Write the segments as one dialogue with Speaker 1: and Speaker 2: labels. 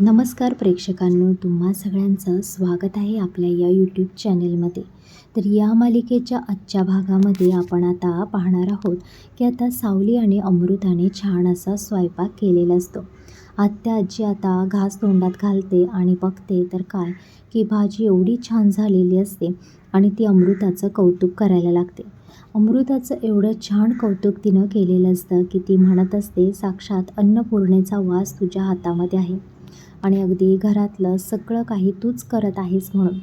Speaker 1: नमस्कार प्रेक्षकांनो तुम्हा सगळ्यांचं स्वागत आहे आपल्या या यूट्यूब चॅनेलमध्ये तर या मालिकेच्या आजच्या भागामध्ये आपण आता पाहणार आहोत की आता सावली आणि अमृताने छान असा स्वयंपाक केलेला असतो. आत्या आजी आता घास तोंडात घालते आणि बघते तर काय की भाजी एवढी छान झालेली असते आणि ती अमृताचं कौतुक करायला लागते. अमृताचं एवढं छान कौतुक तिनं केलेलं असतं की ती म्हणत असते साक्षात अन्नपूर्णेचा वास तुझ्या हातामध्ये आहे. आणि अगदी घरातलं सगळं काही तूच करत आहेस म्हणून.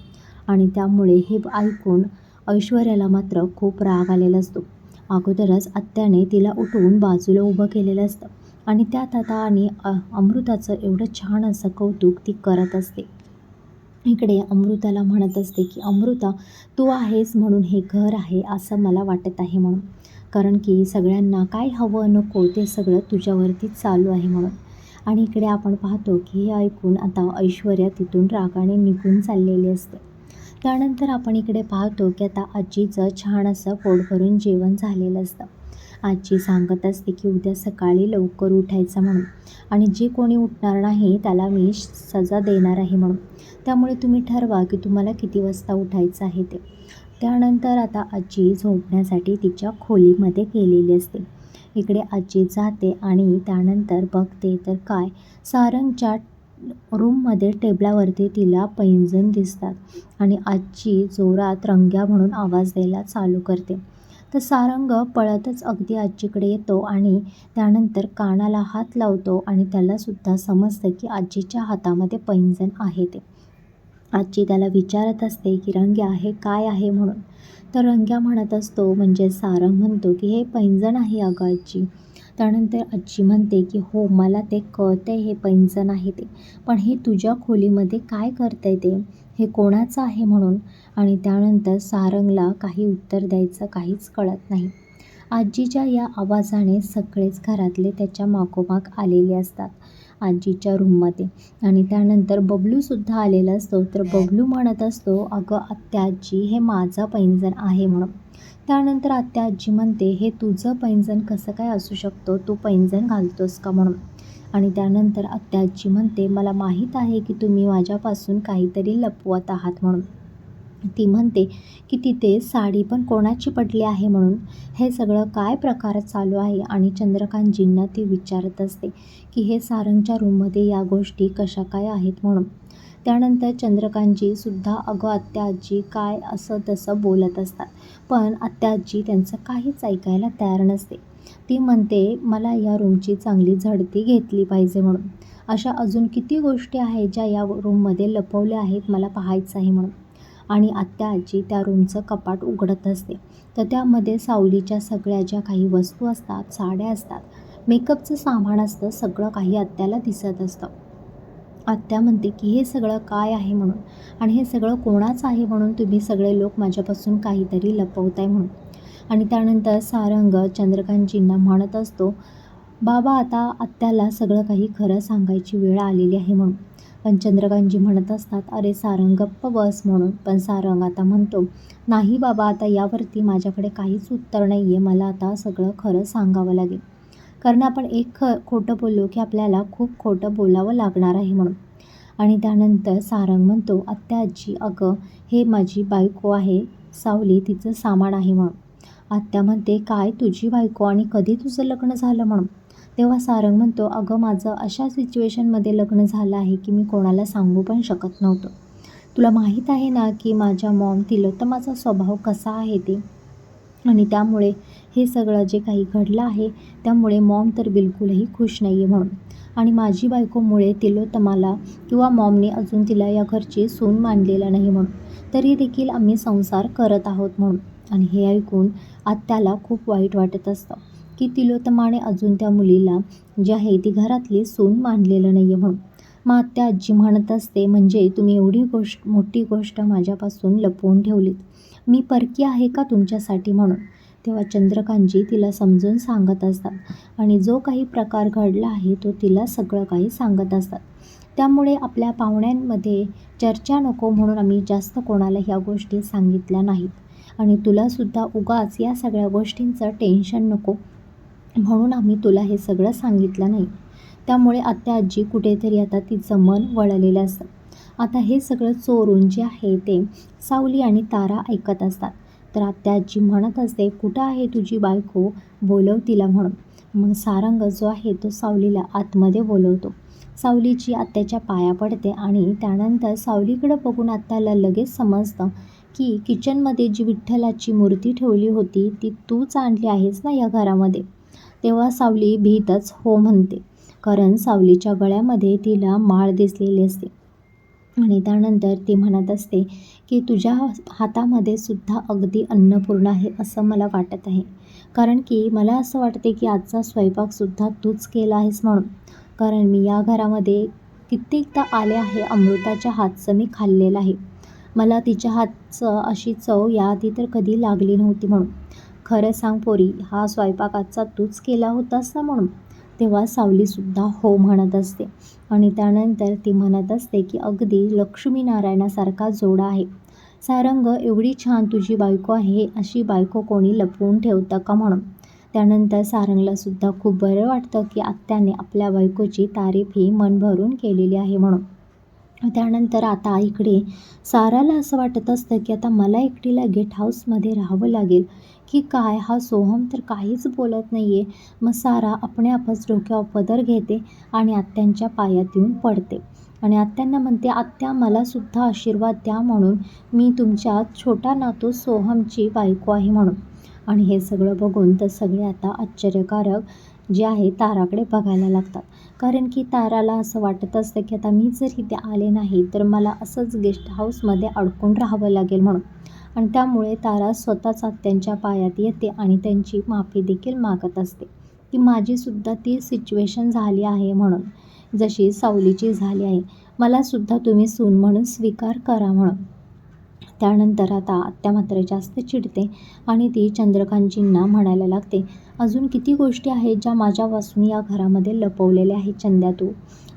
Speaker 1: आणि त्यामुळे हे ऐकून ऐश्वर्याला मात्र खूप राग आलेला असतो. अगोदरच आत्याने तिला उठवून बाजूला उभं केलेलं असतं आणि त्यात आता आणि अमृताचं एवढं छान असं कौतुक ती करत असते. इकडे अमृताला म्हणत असते की अमृता तू आहेस म्हणून हे घर आहे असं मला वाटत आहे म्हणून. कारण की सगळ्यांना काय हवं नको ते सगळं तुझ्यावरतीच चालू आहे म्हणून. आणि इकडे आपण पाहतो की हे ऐकून आता ऐश्वर्या तिथून रागाने निघून चाललेली असते. त्यानंतर आपण इकडे पाहतो की आता आजीचं छान असं पोट भरून जेवण झालेलं असतं. आजी सांगत असते की उद्या सकाळी लवकर उठायचं म्हणून आणि जे कोणी उठणार नाही त्याला मी सजा देणार आहे म्हणून. त्यामुळे तुम्ही ठरवा की तुम्हाला किती वाजता उठायचं आहे ते. त्यानंतर आता आजी झोपण्यासाठी तिच्या खोलीमध्ये गेलेली असते. इकडे आजी जाते आणि त्यानंतर बघते तर काय? सारंगच्या रूममध्ये टेबलावरती तिला पैंजण दिसतात आणि आजी जोरात रंग्या म्हणून आवाज द्यायला चालू करते. तर सारंग पळतच अगदी आजीकडे येतो आणि त्यानंतर कानाला हात लावतो आणि त्यालासुद्धा समजतं की आजीच्या हातामध्ये पैंजण आहे ते. आजी त्याला विचारत असते की रंग्या हे काय आहे म्हणून. तर रंग्या म्हणत असतो म्हणजे सारंग म्हणतो की हे पैंजण आहे अगं आजी. त्यानंतर आजी म्हणते की हो मला ते कळतंय हे पैंजण आहे ते. पण हे तुझ्या खोलीमध्ये काय करतंय ते? हे कोणाचं आहे म्हणून? आणि त्यानंतर सारंगला काही उत्तर द्यायचं काहीच कळत नाही. आजीच्या या आवाजाने सगळेच घरातले त्याच्या मागोमाग आलेले असतात. आजीच्या रूममध्ये. आणि त्यानंतर बबलूसुद्धा आलेला असतो. तर बबलू म्हणत असतो अगं आत्याजी हे माझं पैंजण आहे म्हणून. त्यानंतर आत्या आजी म्हणते हे तुझं पैंजण कसं काय असू शकतो? तू पैंजण घालतोस का म्हणून? आणि त्यानंतर आत्या आजी म्हणते मला माहीत आहे की तुम्ही माझ्यापासून काहीतरी लपवत आहात म्हणून. ती म्हणते की तिथे साडी पण कोणाची पडली आहे म्हणून? हे सगळं काय प्रकार चालू आहे? आणि चंद्रकांतजींना ती विचारत असते की हे सारंगच्या रूममध्ये या गोष्टी कशा काय आहेत म्हणून? त्यानंतर चंद्रकांतजीसुद्धा अगं आत्या आजी काय असं तसं बोलत असतात. पण आत्या आजी त्यांचं काहीच ऐकायला तयार नसते. ती म्हणते मला या रूमची चांगली झडती घेतली पाहिजे म्हणून. अशा अजून किती गोष्टी आहेत ज्या या रूममध्ये लपवल्या आहेत? मला पाहायचं आहे म्हणून. आणि आत्या आजी त्या रूमचं कपाट उघडत असते. तर त्यामध्ये सावलीच्या सगळ्या ज्या काही वस्तू असतात साड्या असतात मेकअपचं सामान असतं सगळं काही आत्याला दिसत असतं. आत्या म्हणते की हे सगळं काय आहे म्हणून? आणि हे सगळं कोणाचं आहे म्हणून तुम्ही सगळे लोक माझ्यापासून काहीतरी लपवताय म्हणून? आणि त्यानंतर सारंग चंद्रकांतजींना म्हणत असतो बाबा आता आत्याला सगळं काही खरं सांगायची वेळ आलेली आहे म्हणून. पण चंद्रकांतजी म्हणत असतात अरे सारंग गप्प बस म्हणून. पण सारंग आता म्हणतो नाही बाबा आता यावरती माझ्याकडे काहीच उत्तर नाही आहे मला आता सगळं खरं सांगावं लागेल. कारण आपण एक ख खोटं बोललो की आपल्याला खूप खोटं बोलावं लागणार आहे म्हणून. आणि त्यानंतर सारंग म्हणतो आत्या आजी अगं हे माझी बायको आहे सावली तिचं सामान आहे म्हणून. आत्या म्हणते काय तुझी बायको आणि कधी तुझं लग्न झालं म्हणून? तेव्हा सारंग म्हणतो अगं माझं अशा सिच्युएशनमध्ये लग्न झालं आहे की मी कोणाला सांगू पण शकत नव्हतो. तुला माहीत आहे ना की माझ्या मॉम तिलोत्तमाचा स्वभाव कसा आहे ते? आणि त्यामुळे हे सगळं जे काही घडलं आहे त्यामुळे मॉम तर बिलकुलही खुश नाही आहे म्हणून. आणि माझी बायकोमुळे तिलोत्तमाला किंवा मॉमने अजून तिला या घरची सून मानलेलं नाही म्हणून. तरी देखील आम्ही संसार करत आहोत म्हणून. आणि हे ऐकून आत्याला खूप वाईट वाटत असतं. की तिलोत्तमाने अजून त्या मुलीला जी आहे ती घरातली सून मानलेलं नाही आहे म्हणून. मग आत्या आजी म्हणत असते म्हणजे तुम्ही एवढी गोष्ट मोठी गोष्ट माझ्यापासून लपवून ठेवलीत. मी परकी आहे का तुमच्यासाठी म्हणून? तेव्हा चंद्रकांतजी तिला समजून सांगत असतात आणि जो काही प्रकार घडला आहे तो तिला सगळं काही सांगत असतात. त्यामुळे आपल्या पाहुण्यांमध्ये चर्चा नको म्हणून आम्ही जास्त कोणाला ह्या गोष्टी सांगितल्या नाहीत. आणि तुलासुद्धा उगाच या सगळ्या गोष्टींचं टेन्शन नको. म्हणून आम्ही तुला हे सगळं सांगितलं नाही. त्यामुळे आत्या आजी कुठेतरी आता तिचं मन वळलेलं असतं. आता हे सगळं चोरून जे आहे ते सावली आणि तारा ऐकत असतात. तर आत्या आजी म्हणत असते कुठं आहे तुझी बायको? बोलव तिला म्हणून. मग सारंग जो आहे तो सावलीला आतमध्ये बोलवतो. सावलीची आत्याच्या पाया पडते आणि त्यानंतर सावलीकडं बघून आत्याला लगेच समजतं की किचनमध्ये जी विठ्ठलाची मूर्ती ठेवली होती ती तूच आणली आहेस ना या घरामध्ये? तेव्हा सावली भीतच हो म्हणते कारण सावलीच्या गळ्यामध्ये तिला माळ दिसलेली असते. आणि त्यानंतर ती म्हणत असते की तुझ्या हातामध्ये सुद्धा अगदी अन्नपूर्ण आहे असं मला वाटत आहे. कारण की मला असं वाटते की आजचा स्वयंपाकसुद्धा तूच केला आहेस म्हणून. कारण मी या घरामध्ये कित्येकदा आले आहे अमृताच्या हातचं मी खाल्लेलं आहे. मला तिच्या हातचं अशी चव याआधी तर कधी लागली नव्हती म्हणून. खरं सांग पोरी हा स्वयंपाक आजचा तूच केला होतास ना म्हणून? तेव्हा सावलीसुद्धा हो म्हणत असते. आणि त्यानंतर ती म्हणत असते की अगदी लक्ष्मीनारायणासारखा जोडा आहे. सारंग एवढी छान तुझी बायको आहे अशी बायको कोणी लपवून ठेवतं का म्हणून? त्यानंतर सारंगलासुद्धा खूप बरं वाटतं की आत्याने आपल्या बायकोची तारीफ ही मन भरून केलेली आहे म्हणून. त्यानंतर आता इकडे साराला असं वाटत असतं की आता मला एकटीला गेट हाऊसमध्ये राहावं लागेल. की काय? हा सोहम तर काहीच बोलत नाही आहे मग सारा आपणआपच डोक्यावर पदर घेते आणि आत्यांच्या पायात येऊन पडते. आणि आत्यांना म्हणते आत्या मलासुद्धा आशीर्वाद द्या म्हणून मी तुमच्या छोटा नातू सोहमची बायको आहे म्हणून. आणि हे सगळं बघून तर सगळे आता आश्चर्यकारक जे आहे ताराकडे बघायला लागतात. कारण की ताराला असं वाटत असतं की आता मी जर इथे आले नाही तर मला असंच गेस्ट हाऊसमध्ये अडकून राहावं लागेल म्हणून. आणि त्यामुळे तारा स्वतःच आत्यांच्या पायात येते आणि त्यांची माफी देखील मागत असते. की माझीसुद्धा ती सिच्युएशन झाली आहे म्हणून. जशी सावलीची झाली आहे. मलासुद्धा तुम्ही सून म्हणून स्वीकार करा म्हणून. त्यानंतर आता आत्या मात्र जास्त चिडते आणि ती चंद्रकांतजींना म्हणायला लागते अजून किती गोष्टी आहेत ज्या माझ्यापासून या घरामध्ये लपवलेल्या आहेत चंद्या तू?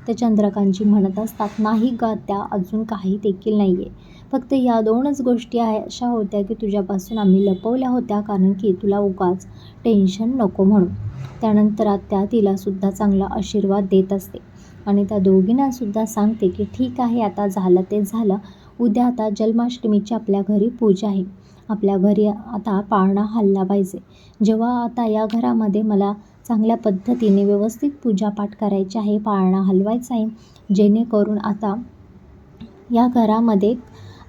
Speaker 1: तर चंद्रकांतजी म्हणत असतात नाही ग त्या अजून काही देखील नाही आहे फक्त या दोनच गोष्टी आहे अशा होत्या की तुझ्यापासून आम्ही लपवल्या होत्या कारण की तुला उगाच टेन्शन नको म्हणून. त्यानंतर आत्या तिलासुद्धा चांगला आशीर्वाद देत असते आणि त्या दोघींनासुद्धा सांगते की ठीक आहे आता झालं ते झालं. उद्या आता जन्माष्टमीची आपल्या घरी पूजा आहे. आपल्या घरी आता पाळणा हल्ला पाहिजे. जेव्हा आता या घरामध्ये मला चांगल्या पद्धतीने व्यवस्थित पूजापाठ करायची आहे पाळणा हलवायचा आहे जेणेकरून आता या घरामध्ये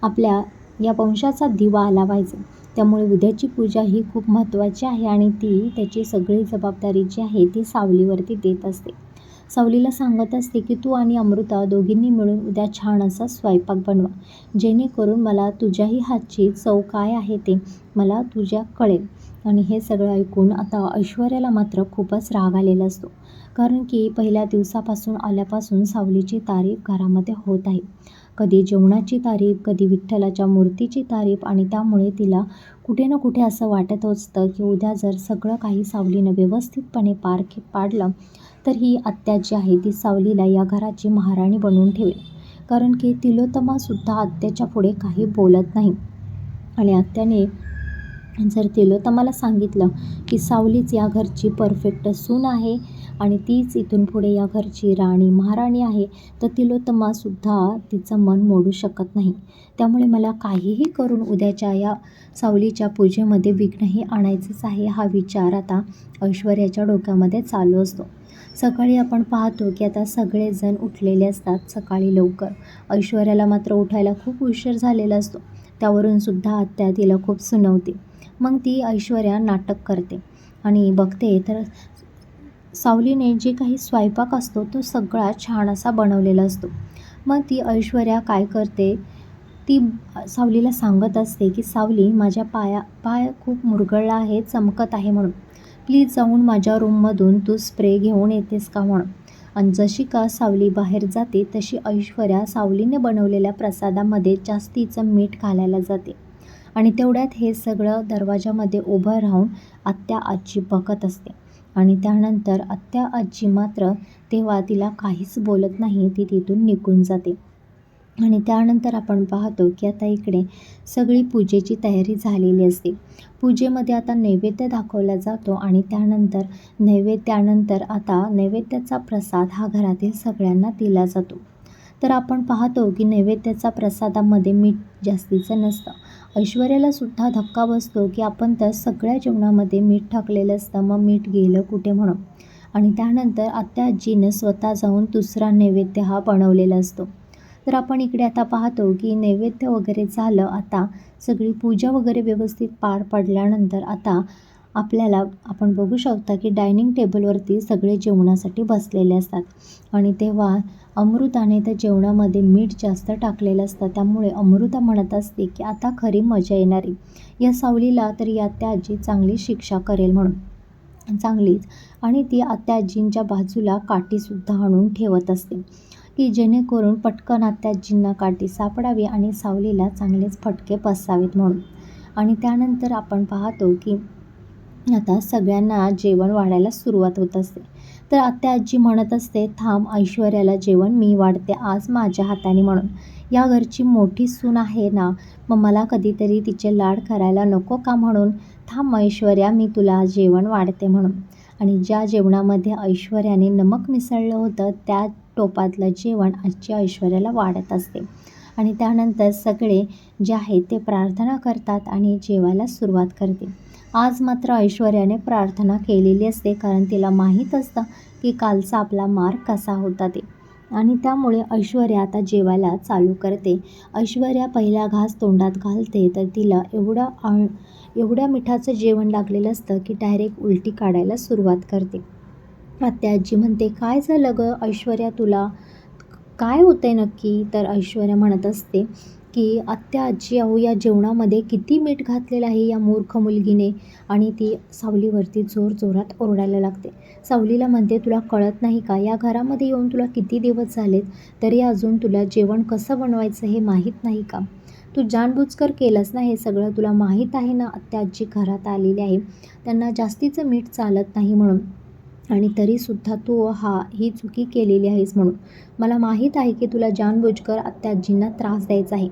Speaker 1: आपल्या या वंशाचा दिवा आला पाहिजे त्यामुळे उद्याची पूजा ही खूप महत्त्वाची आहे आणि ती त्याची सगळी जबाबदारी जी आहे ती सावलीवरती देत असते. सावलीला सांगत असते की तू आणि अमृता दोघींनी मिळून उद्या छान असा स्वयंपाक बनवा. जेणेकरून मला तुझ्याही हातची चव काय आहे ते मला तुझ्या कळेल. आणि हे सगळं ऐकून आता ऐश्वर्याला मात्र खूपच राग आलेला असतो. कारण की पहिल्या दिवसापासून आल्यापासून सावलीची तारीफ घरामध्ये होत आहे. कधी जेवणाची तारीफ कधी विठ्ठलाच्या मूर्तीची तारीफ आणि त्यामुळे तिला कुठे ना कुठे असं वाटत असतं की उद्या जर सगळं काही सावलीनं व्यवस्थितपणे पार पाडलं तर ही आत्या जी आहे ती सावलीला या घराची महाराणी बनवून ठेवेल. कारण की तिलोत्तमासुद्धा आत्याच्या पुढे काही बोलत नाही. आणि आत्याने जर तिलोत्तमाला सांगितलं की सावलीच या घरची परफेक्ट सून आहे आणि तीच इथून पुढे या घरची राणी महाराणी आहे. तर तिलोत्तमासुद्धा तिचं मन मोडू शकत नाही. त्यामुळे मला काहीही करून उद्याच्या या सावलीच्या पूजेमध्ये विघ्नही आणायचंच आहे हा विचार आता ऐश्वर्याच्या डोक्यामध्ये चालू असतो. सकाळी आपण पाहतो की आता सगळेजण उठलेले असतात सकाळी लवकर. ऐश्वर्याला मात्र उठायला खूप उशीर झालेला असतो. त्यावरून सुद्धा आत्या तिला खूप सुनवते. मग ती ऐश्वर्या नाटक करते आणि बघते तर सावलीने जे काही स्वयंपाक असतो तो सगळा छान असा बनवलेला असतो. मग ती ऐश्वर्या काय करते ती सावलीला सांगत असते की सावली माझ्या पाया पाय खूप मुरगळला आहे चमकत आहे म्हणून. प्लीज जाऊन माझ्या रूममधून तू स्प्रे घेऊन येतेस का म्हणून. आणि जशी का सावली बाहेर जाते तशी ऐश्वर्या सावलीने बनवलेल्या प्रसादामध्ये जास्तीचं मीठ घालायला जाते. आणि तेवढ्यात हे सगळं दरवाजामध्ये उभं राहून आत्या आजी बघत असते. आणि त्यानंतर आत्या आजी मात्र तेव्हा तिला काहीच बोलत नाही ती तिथून निघून जाते. आणि त्यानंतर आपण पाहतो की आता इकडे सगळी पूजेची तयारी झालेली असते. पूजेमध्ये आता नैवेद्य दाखवला जातो आणि त्यानंतर नैवेद्यानंतर आता नैवेद्याचा प्रसाद हा घरातील सगळ्यांना दिला जातो. तर आपण पाहतो की नैवेद्याचा प्रसादामध्ये मीठ जास्तीचं नसतं. ऐश्वर्याला सुद्धा धक्का बसतो की आपण तर सगळ्या जेवणामध्ये मीठ टाकलेलं असतं. मग मीठ गेलं कुठे म्हणून? आणि त्यानंतर आत्या आजीनं स्वतः जाऊन दुसरा नैवेद्य हा बनवलेला असतो. तर आपण इकडे आता पाहतो की नैवेद्य वगैरे झालं आता सगळी पूजा वगैरे व्यवस्थित पार पडल्यानंतर आता आपल्याला आपण बघू शकता की डायनिंग टेबलवरती सगळे जेवणासाठी बसलेले असतात. आणि तेव्हा अमृताने तर जेवणामध्ये मीठ जास्त टाकलेलं असतं. त्यामुळे अमृता म्हणत असते की आता खरी मजा येणारी. या सावलीला तर या त्या आजी चांगली शिक्षा करेल म्हणून. चांगलीच. आणि ती आत्याजींच्या बाजूला काठीसुद्धा आणून ठेवत असते. की जेणेकरून पटकन आत्याजींना काठी सापडावी आणि सावलीला चांगलेच फटके बसावेत म्हणून. आणि त्यानंतर आपण पाहतो की आता सगळ्यांना जेवण वाढायला सुरुवात होत असते. तर आत्या आजी म्हणत असते थांब ऐश्वर्याला जेवण मी वाढते आज माझ्या हाताने म्हणून. या घरची मोठी सून आहे ना मग मला कधीतरी तिचे लाड करायला नको का म्हणून? थांब ऐश्वर्या मी तुला जेवण वाढते म्हणून. आणि ज्या जेवणामध्ये ऐश्वर्याने नमक मिसळलं होतं त्या टोपातलं जेवण आजची ऐश्वर्याला वाढत असते. आणि त्यानंतर सगळे जे आहे ते प्रार्थना करतात आणि जेवायला सुरुवात करते. आज मात्र ऐश्वर्याने प्रार्थना केलेली असते कारण तिला माहीत असतं की कालचा आपला मार कसा होता ते. आणि त्यामुळे ऐश्वर्या आता जेवायला चालू करते. ऐश्वर्या पहिला घास तोंडात घालते तर तिला एवढं एवढ्या मिठाचं जेवण लागलेलं असतं की डायरेक्ट उलटी काढायला सुरुवात करते. आत्या आजी म्हणते काय झालं गं? ऐश्वर्या तुला काय होतं आहे नक्की? तर ऐश्वर्या म्हणत असते की आत्या आजी अहो या जेवणामध्ये किती मीठ घातलेलं आहे या मूर्ख मुलगीने? आणि ती सावलीवरती जोर जोरात ओरडायला लागते. सावलीला म्हणते तुला कळत नाही का? या घरामध्ये येऊन तुला किती दिवस झालेत? तरी अजून तुला जेवण कसं बनवायचं हे माहीत नाही का? तू जाणबुजकर केलंस ना हे सगळं? तुला माहीत आहे ना आत्या आजी घरात आलेली आहे. त्यांना जास्तीचं मीठ चालत नाही म्हणून. आणि तरीसुद्धा तू हा ही चुकी केलेली आहेस म्हणून. मला माहीत आहे की तुला जानबुजकर आत्याजींना त्रास द्यायचा आहे.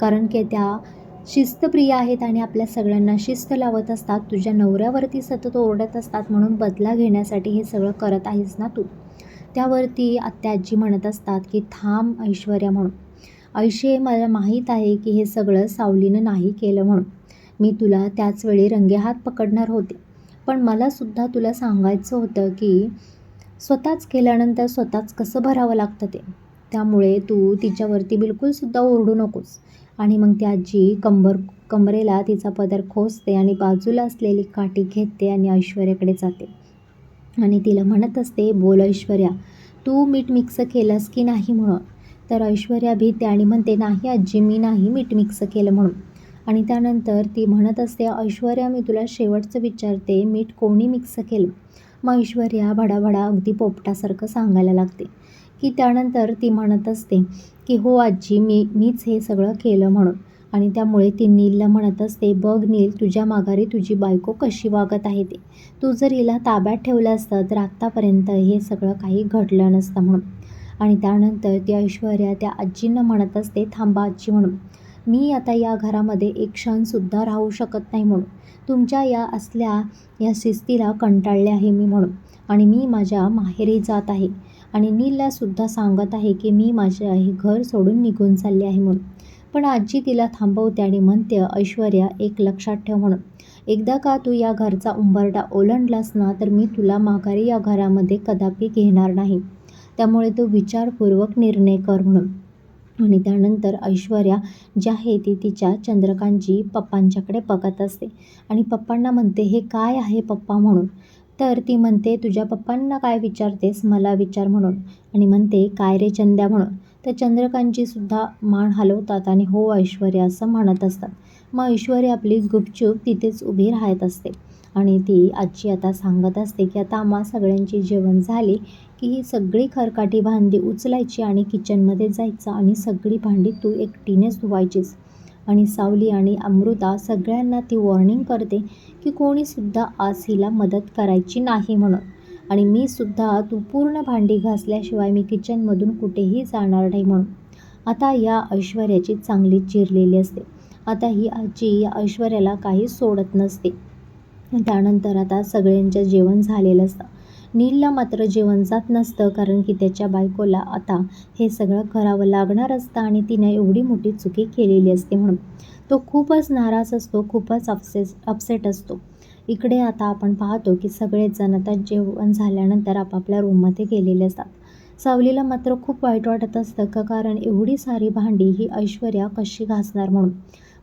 Speaker 1: कारण की त्या शिस्तप्रिय आहेत आणि आपल्या सगळ्यांना शिस्त लावत असतात तुझ्या नवऱ्यावरती सतत ओरडत असतात म्हणून बदला घेण्यासाठी हे सगळं करत आहेस ना तू? त्यावरती आत्या आजी म्हणत असतात की थांब ऐश्वर्या म्हणून. ऐशे मला माहीत आहे की हे सगळं सावलीनं नाही केलं म्हणून. मी तुला त्याचवेळी रंगेहात पकडणार होते. पण मलासुद्धा तुला सांगायचं होतं की स्वतःच केल्यानंतर स्वतःच कसं भरावं लागतं ते. त्यामुळे तू तिच्यावरती बिलकुलसुद्धा ओरडू नकोस. आणि मग ती आजी कंबर कंबरेला तिचा पदर खोसते आणि बाजूला असलेली काठी घेते आणि ऐश्वर्याकडे जाते. आणि तिला म्हणत असते बोल ऐश्वर्या तू मीठ मिक्स केलंस की नाही म्हणून? तर ऐश्वर्या भीते आणि म्हणते नाही आजी मी नाही मीठ मिक्स केलं म्हणून. आणि त्यानंतर ती म्हणत असते ऐश्वर्या मी तुला शेवटचं विचारते मीठ कोणी मिक्स केलं? मग ऐश्वर्या भडाभडा अगदी पोपटासारखं सांगायला लागते. की त्यानंतर ती म्हणत असते की हो आजी मी मीच हे सगळं केलं म्हणून. आणि त्यामुळे ती नीलला म्हणत असते बघ नील तुझ्या माघारी तुझी बायको कशी वागत आहे ते. तू जर हिला ताब्यात ठेवलं असतं तर आत्तापर्यंत हे सगळं काही घडलं नसतं म्हणून. आणि त्यानंतर ती ऐश्वर्या त्या आजींना म्हणत असते थांबा आजी म्हणून. मी आता या घरामध्ये एक क्षणसुद्धा राहू शकत नाही म्हणून. तुमच्या या असल्या या शिस्तीला कंटाळले आहे मी म्हणून. आणि मी माझ्या माहेरी जात आहे. आणि नीललासुद्धा सांगत आहे की मी माझे हे घर सोडून निघून चालले आहे म्हणून. पण आजी तिला थांबवते आणि म्हणते ऐश्वर्या एक लक्षात ठेव म्हणून. एकदा का तू या घरचा उंबरडा ओलांडलास ना तर मी तुला माघारी या घरामध्ये कदापि घेणार नाही. त्यामुळे तू विचारपूर्वक निर्णय कर म्हणून. आणि त्यानंतर ऐश्वर्या जी आहे ती तिच्या चंद्रकांतजी पप्पांच्याकडे बघत असते. आणि पप्पांना म्हणते हे काय आहे पप्पा म्हणून? तर ती म्हणते तुझ्या पप्पांना काय विचारतेस? मला विचार म्हणून. आणि म्हणते काय रे चंद्या म्हणून? तर चंद्रकांतजीसुद्धा मान हलवतात आणि हो ऐश्वर्या असं म्हणत असतात. मग ऐश्वर्या आपली गुपचूप तिथेच उभी राहत असते. आणि ती आजी आता सांगत असते की आता आम्हा सगळ्यांची जेवण झाली. की ही सगळी खरकाटी भांडी उचलायची आणि किचनमध्ये जायचं आणि सगळी भांडी तू एकटीनेच धुवायचीस. आणि सावली आणि अमृता सगळ्यांना ती वॉर्निंग करते की कोणीसुद्धा आज हिला मदत करायची नाही म्हणून. आणि मी सुद्धा तू पूर्ण भांडी घासल्याशिवाय मी किचनमधून कुठेही जाणार नाही म्हणून. आता या ऐश्वर्याची चांगली चिरलेली असते. आता ही आजी या ऐश्वर्याला काही सोडत नसते. त्यानंतर आता सगळ्यांचं जेवण झालेलं असतं. नीलला मात्र जेवण जात नसतं कारण की त्याच्या बायकोला आता हे सगळं करावं लागणार असतं आणि तिने एवढी मोठी चुकी केलेली असते म्हणून. तो खूपच नाराज असतो खूपच अपसेस अपसेट असतो. इकडे आता आपण पाहतो की सगळेच जण आता जेवण झाल्यानंतर आपापल्या रूममध्ये गेलेले असतात. सावलीला मात्र खूप वाईट वाटत असतं का कारण एवढी सारी भांडी ही ऐश्वर्या कशी घासणार म्हणून.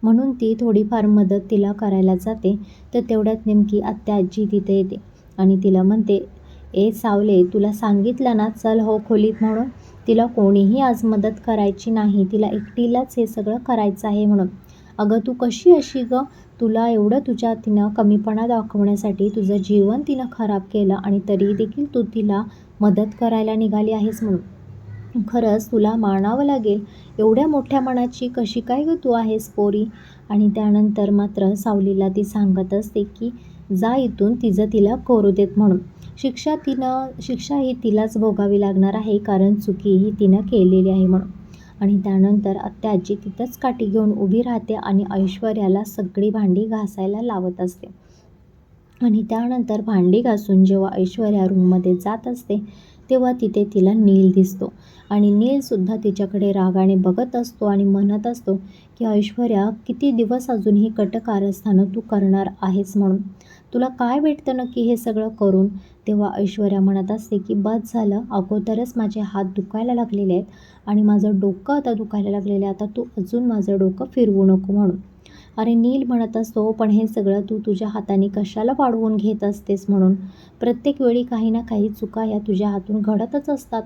Speaker 1: म्हणून ती थोडीफार मदत तिला करायला जाते तर तेवढ्यात नेमकी आत्या आजी तिथे येते आणि तिला म्हणते ए सावले तुला सांगितलं ना चल हो खोलीत म्हणून. तिला कोणीही आज मदत करायची नाही. तिला एकटीलाच हे सगळं करायचं आहे म्हणून. अगं तू कशी अशी गं? तुला एवढं तुझ्या तिनं कमीपणा दाखवण्यासाठी तुझं जीवन तिनं खराब केलं आणि तरी देखील तू तिला मदत करायला निघाली आहेस म्हणून. खरंच तुला मानावं लागेल एवढ्या मोठ्या मनाची कशी काय गं तू आहेस पोरी? आणि त्यानंतर मात्र सावलीला ती सांगत असते की जा इथून तिचं तिला कोरू देत म्हणून. शिक्षा तिनं शिक्षा ही तिलाच भोगावी लागणार आहे कारण चुकी ही तिनं केलेली आहे म्हणून. आणि त्यानंतर आत्या तिथंच काठी घेऊन उभी राहते आणि ऐश्वर्याला सगळी भांडी घासायला लावत असते. आणि त्यानंतर भांडी घासून जेव्हा ऐश्वर्या रूममध्ये जात असते तेव्हा तिथे तिला नील दिसतो. आणि नीलसुद्धा तिच्याकडे रागाने बघत असतो आणि म्हणत असतो की ऐश्वर्या किती दिवस अजून ही कटकारस्थानं तू करणार आहेस म्हणून? तुला काय भेटतं नक्की हे सगळं करून? तेव्हा ऐश्वर्या म्हणत असते की बस झालं. अगोदरच माझे हात दुखायला लागलेले आहेत आणि माझं डोकं आता दुखायला लागलेलं आहे. आता तू अजून माझं डोकं फिरवू नको म्हणून. अरे नील म्हणत असतो पण हे सगळं तू तुझ्या हाताने कशाला वाढवून घेत असतेस म्हणून? प्रत्येक वेळी काही ना काही चुका या तुझ्या हातून घडतच असतात.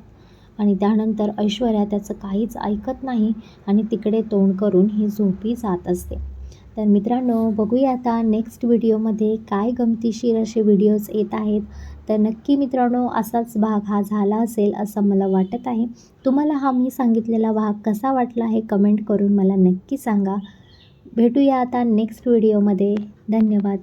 Speaker 1: आणि त्यानंतर ऐश्वर्या त्याचं काहीच ऐकत नाही आणि तिकडे तोंड करून ही झोपी जात असते. तर मित्रांनो बघूया आता नेक्स्ट व्हिडिओमध्ये काय गमतीशीर असे व्हिडिओज येत आहेत. तर नक्की मित्रांनो असाच भाग हा झाला असेल असं मला वाटत आहे. तुम्हाला हा मी सांगितलेला भाग कसा वाटला हे कमेंट करून मला नक्की सांगा. भेटूया आता नेक्स्ट व्हिडिओमध्ये धन्यवाद.